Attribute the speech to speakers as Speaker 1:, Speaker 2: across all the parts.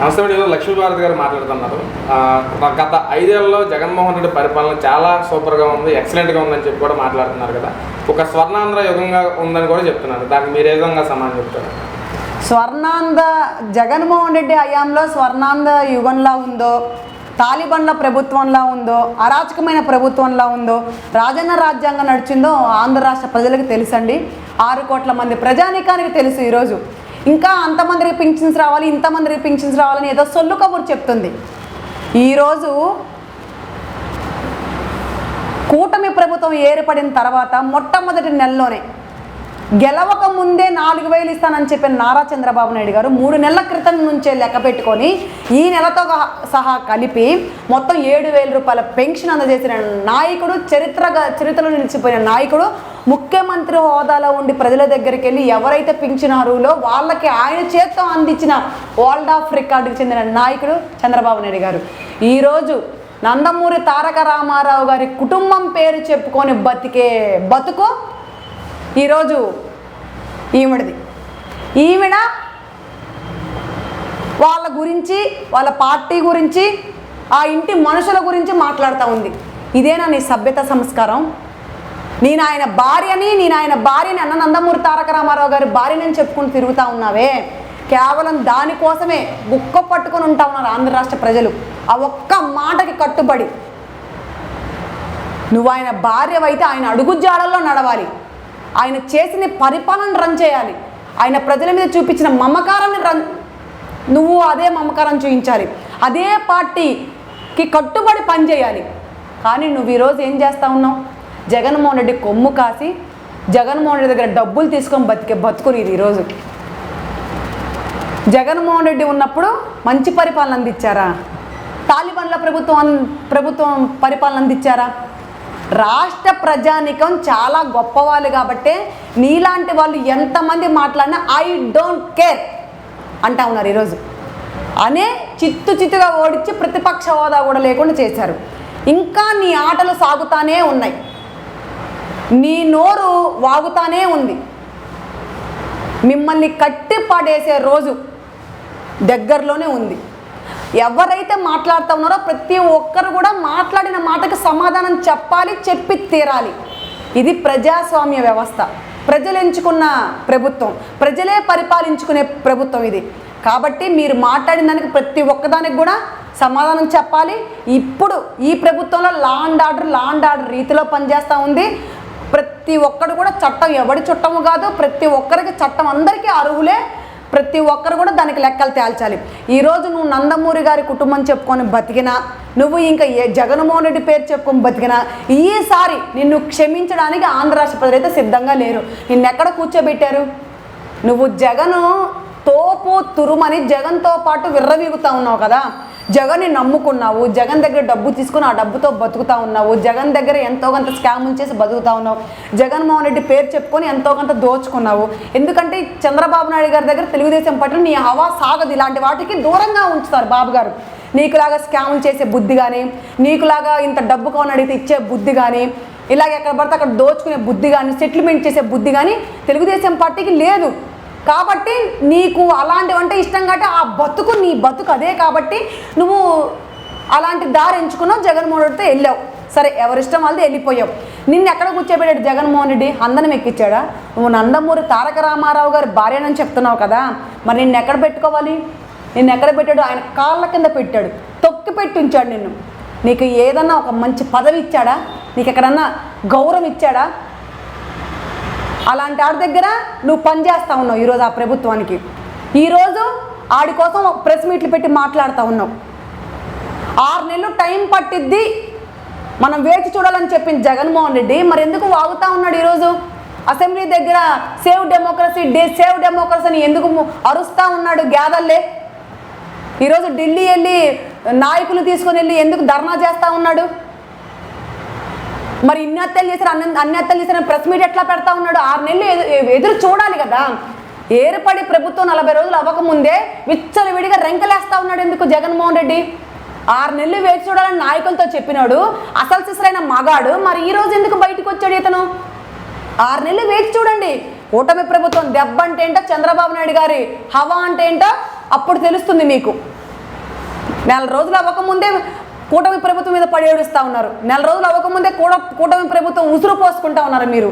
Speaker 1: నమస్తే మేడం లక్ష్మీ లక్ష్మీభారతి గారు మాట్లాడుతున్నారు. గత ఐదేళ్ళలో జగన్మోహన్ రెడ్డి పరిపాలన చాలా సూపర్గా ఉంది ఎక్సలెంట్గా ఉందని చెప్పి కూడా మాట్లాడుతున్నారు కదా. ఒక స్వర్ణాంధ్ర యుగంగా ఉందని కూడా చెప్తున్నారు. దానికి మీరు ఏ విధంగా సమానం చెప్తారు?
Speaker 2: స్వర్ణాంధ జగన్మోహన్ రెడ్డి హయాంలో స్వర్ణాంధ యుగంలా ఉందో తాలిబన్ల ప్రభుత్వంలా ఉందో అరాచకమైన ప్రభుత్వంలా ఉందో రాజన్న రాజ్యాంగం నడిచిందో ఆంధ్ర రాష్ట్ర ప్రజలకు తెలుసండి. ఆరు కోట్ల మంది ప్రజానీకానికి తెలుసు ఈరోజు. ఇంకా అంతమందికి పింఛన్స్ రావాలి ఇంతమందికి పింఛన్స్ రావాలని ఏదో సొల్లు కబురు చెప్తుంది. ఈరోజు కూటమి ప్రభుత్వం ఏర్పడిన తర్వాత మొట్టమొదటి నెలలోనే గెలవక ముందే నాలుగు వేలు ఇస్తానని చెప్పిన నారా చంద్రబాబు నాయుడు గారు మూడు నెలల క్రితం నుంచే లెక్క పెట్టుకొని ఈ నెలతో సహా కలిపి మొత్తం ఏడు వేల రూపాయల పెన్షన్ అందజేసిన నాయకుడు చరిత్రగా చరిత్రలో నిలిచిపోయిన నాయకుడు ముఖ్యమంత్రి హోదాలో ఉండి ప్రజల దగ్గరికి వెళ్ళి ఎవరైతే పింఛనారులో వాళ్ళకి ఆయన చేత్తో అందించిన వరల్డ్ ఆఫ్ రికార్డుకి చెందిన నాయకుడు చంద్రబాబు నాయుడు గారు. ఈరోజు నందమూరి తారక రామారావు గారి కుటుంబం పేరు చెప్పుకొని బతికే బతుకు ఈరోజు ఈవిడది. ఈవిడ వాళ్ళ గురించి వాళ్ళ పార్టీ గురించి ఆ ఇంటి మనుషుల గురించి మాట్లాడుతూ ఉంది. ఇదేనా నీ సభ్యత సంస్కారం? నేను ఆయన భార్యని నేను ఆయన భార్యని అన్న నందమూరి తారక రామారావు గారి భార్యని చెప్పుకుని తిరుగుతూ ఉన్నావే. కేవలం దానికోసమే గుక్క పట్టుకొని ఉంటా ఉన్నారు ఆంధ్ర రాష్ట్ర ప్రజలు. ఆ ఒక్క మాటకి కట్టుబడి. నువ్వు ఆయన భార్యవైతే ఆయన అడుగుజాడల్లో నడవాలి. ఆయన చేసిన పరిపాలన రన్ చేయాలి. ఆయన ప్రజల మీద చూపించిన మమకారాన్ని రన్ నువ్వు అదే మమకారం చూపించాలి. అదే పార్టీకి కట్టుబడి పనిచేయాలి కానీ నువ్వు ఈరోజు ఏం చేస్తా ఉన్నావు? జగన్మోహన్ రెడ్డి కొమ్ము కాసి జగన్మోహన్ రెడ్డి దగ్గర డబ్బులు తీసుకొని బతికే బతుకుని ఇది ఈరోజు. జగన్మోహన్ రెడ్డి ఉన్నప్పుడు మంచి పరిపాలన అందించారా? తాలిబాన్ల ప్రభుత్వం ప్రభుత్వం పరిపాలన అందించారా? రాష్ట్ర ప్రజానికం చాలా గొప్పవాళ్ళు కాబట్టే నీలాంటి వాళ్ళు ఎంతమంది మాట్లాడినా ఐ డోంట్ కేర్ అంటా ఉన్నారు ఈరోజు. అనే చిత్తు చిత్తుగా ఓడించి ప్రతిపక్ష హోదా కూడా లేకుండా చేశారు. ఇంకా నీ ఆటలు సాగుతానే ఉన్నాయి. నీ నోరు వాగుతానే ఉంది. మిమ్మల్ని కట్టి పడేసే రోజు దగ్గరలోనే ఉంది. ఎవరైతే మాట్లాడుతూ ఉన్నారో ప్రతి ఒక్కరు కూడా మాట్లాడిన మాటకు సమాధానం చెప్పాలి చెప్పి తీరాలి. ఇది ప్రజాస్వామ్య వ్యవస్థ. ప్రజలు ఎంచుకున్న ప్రభుత్వం. ప్రజలే పరిపాలించుకునే ప్రభుత్వం ఇది. కాబట్టి మీరు మాట్లాడిన దానికి ప్రతి ఒక్కదానికి కూడా సమాధానం చెప్పాలి. ఇప్పుడు ఈ ప్రభుత్వంలో law and order law and order రీతిలో పనిచేస్తూ ఉంది. ప్రతి ఒక్కరు కూడా చట్టం ఎవడి చుట్టము కాదు ప్రతి ఒక్కరికి చట్టం అందరికీ అర్హులే. ప్రతి ఒక్కరు కూడా దానికి లెక్కలు తేల్చాలి. ఈరోజు నువ్వు నందమూరి గారి కుటుంబం చెప్పుకొని బతికినా నువ్వు ఇంకా ఏ జగన్మోహన్ రెడ్డి పేరు చెప్పుకొని బతికినా ఈసారి నిన్ను క్షమించడానికి ఆంధ్ర రాష్ట్ర ప్రజలైతే సిద్ధంగా లేరు. నిన్ను ఎక్కడ కూర్చోబెట్టారు? నువ్వు జగను తోపు తురుమని జగన్తో పాటు విర్రవీగుతా ఉన్నావు కదా. జగన్ని నమ్ముకున్నావు జగన్ దగ్గర డబ్బు తీసుకుని ఆ డబ్బుతో బతుకుతా ఉన్నావు జగన్ దగ్గర ఎంతో కొంత స్కాములు చేసి బతుకుతా ఉన్నావు. జగన్మోహన్ రెడ్డి పేరు చెప్పుకొని ఎంతో కొంత దోచుకున్నావు. ఎందుకంటే చంద్రబాబు నాయుడు గారి దగ్గర తెలుగుదేశం పట్ల నీ హవా సాగదు. ఇలాంటి వాటికి దూరంగా ఉంచుతారు బాబు గారు. నీకులాగా స్కాములు చేసే బుద్ధి కానీ నీకులాగా ఇంత డబ్బు కావాలని అడిగితే ఇచ్చే బుద్ధి కానీ ఇలాగ ఎక్కడ పడితే అక్కడ దోచుకునే బుద్ధి కానీ సెటిల్మెంట్ చేసే బుద్ధి కానీ తెలుగుదేశం పార్టీకి లేదు. కాబట్టి నీకు అలాంటివంటే ఇష్టం కాబట్టి ఆ బతుకు నీ బతుకు అదే కాబట్టి నువ్వు అలాంటి దారి ఎంచుకున్నావు జగన్మోహన్ రెడ్డితో వెళ్ళావు. సరే ఎవరిష్టం వాళ్ళది వెళ్ళిపోయావు. నిన్ను ఎక్కడ కూర్చోబెట్టాడు జగన్మోహన్ రెడ్డి? అందనం ఎక్కించాడా నువ్వు నందమూరి తారక రామారావు గారి భార్యనని చెప్తున్నావు కదా. మరి నిన్ను ఎక్కడ పెట్టుకోవాలి? నిన్ను ఎక్కడ పెట్టాడు? ఆయన కాళ్ళ కింద పెట్టాడు. తొక్కి పెట్టి ఉంచాడు నిన్ను. నీకు ఏదన్నా ఒక మంచి పదవి ఇచ్చాడా? నీకు ఎక్కడన్నా గౌరవం ఇచ్చాడా? అలాంటి ఆడి దగ్గర నువ్వు పనిచేస్తూ ఉన్నావు ఈరోజు ఆ ప్రభుత్వానికి. ఈరోజు ఆడి కోసం ప్రెస్ మీట్లు పెట్టి మాట్లాడుతూ ఉన్నావు. ఆరు నెలలు టైం పట్టిద్ది. మనం వేచి చూడాలని చెప్పింది జగన్మోహన్ రెడ్డి మరి ఎందుకు వాగుతా ఉన్నాడు ఈరోజు? అసెంబ్లీ దగ్గర సేవ్ డెమోక్రసీ డే సేవ్ డెమోక్రసీని ఎందుకు అరుస్తూ ఉన్నాడు గ్యాదర్లే ఈరోజు ఢిల్లీ వెళ్ళి నాయకులు తీసుకొని వెళ్ళి ఎందుకు ధర్నా చేస్తూ ఉన్నాడు? మరి ఇన్ని హత్యలు చేశారు అన్ని అన్ని హత్యలు చేశారని ప్రెస్ మీట్ ఎట్లా పెడతా ఉన్నాడు? ఆరు నెలలు ఎదురు చూడాలి కదా. ఏర్పడి ప్రభుత్వం నలభై రోజులు అవ్వకముందే విచ్చలు విడిగా రెంకలేస్తా ఉన్నాడు ఎందుకు జగన్మోహన్ రెడ్డి? ఆరు నెలలు వేచి చూడాలని నాయకులతో చెప్పినాడు. అసలు సిసరైన మగాడు. మరి ఈ రోజు ఎందుకు బయటకు వచ్చాడు ఇతను? ఆరు నెలలు వేచి చూడండి. కూటమి ప్రభుత్వం దెబ్బ అంటే ఏంటో చంద్రబాబు నాయుడు గారి హవా అంటే ఏంటో అప్పుడు తెలుస్తుంది మీకు. నెల రోజులు అవ్వకముందే కూటమి ప్రభుత్వం మీద పడి ఏడుస్తూ ఉన్నారు. నెల రోజులు అవ్వకముందే కూడ కూటమి ప్రభుత్వం ఉసురు పోసుకుంటా ఉన్నారు మీరు.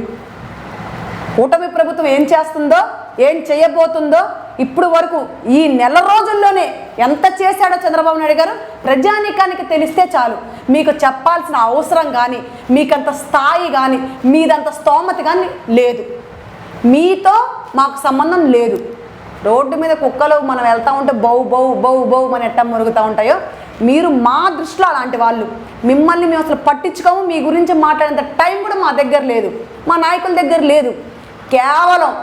Speaker 2: కూటమి ప్రభుత్వం ఏం చేస్తుందో ఏం చేయబోతుందో ఇప్పుడు వరకు ఈ నెల రోజుల్లోనే ఎంత చేశాడో చంద్రబాబు నాయుడు గారు ప్రజానీకానికి తెలిస్తే చాలు. మీకు చెప్పాల్సిన అవసరం కానీ మీకంత స్థాయి కానీ మీదంత స్తోమత కానీ లేదు. మీతో మాకు సంబంధం లేదు. రోడ్డు మీద కుక్కలు మనం వెళ్తూ ఉంటే బౌ బౌ బౌ బౌ మన ఎట్ట మురుగుతూ ఉంటాయో మీరు మా దృష్టిలో అలాంటి వాళ్ళు. మిమ్మల్ని మేము అసలు పట్టించుకోము మీ గురించి మాట్లాడేంత టైం కూడా మా దగ్గర లేదు. మా నాయకుల దగ్గర లేదు. కేవలం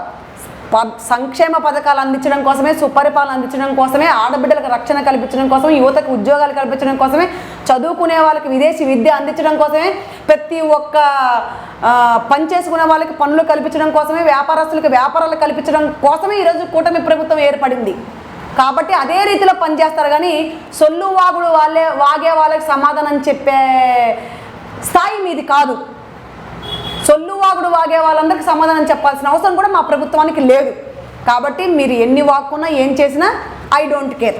Speaker 2: ప- సంక్షేమ పథకాలు అందించడం కోసమే సుపరిపాలన అందించడం కోసమే ఆడబిడ్డలకు రక్షణ కల్పించడం కోసం యువతకు ఉద్యోగాలు కల్పించడం కోసమే చదువుకునే వాళ్ళకి విదేశీ విద్య అందించడం కోసమే ప్రతి ఒక్క పని చేసుకునే వాళ్ళకి పనులు కల్పించడం కోసమే వ్యాపారస్తులకు వ్యాపారాలు కల్పించడం కోసమే ఈరోజు కూటమి ప్రభుత్వం ఏర్పడింది. కాబట్టి అదే రీతిలో పనిచేస్తారు కానీ సొల్లు వాగుడు వాళ్ళే వాగే వాళ్ళకి సమాధానం చెప్పే స్థాయి మీది కాదు. సొల్లు వాగుడు వాగే వాళ్ళందరికీ సమాధానం చెప్పాల్సిన అవసరం కూడా మా ప్రభుత్వానికి లేదు. కాబట్టి మీరు ఎన్ని వాక్కున్నా ఏం చేసినా ఐ డోంట్ కేర్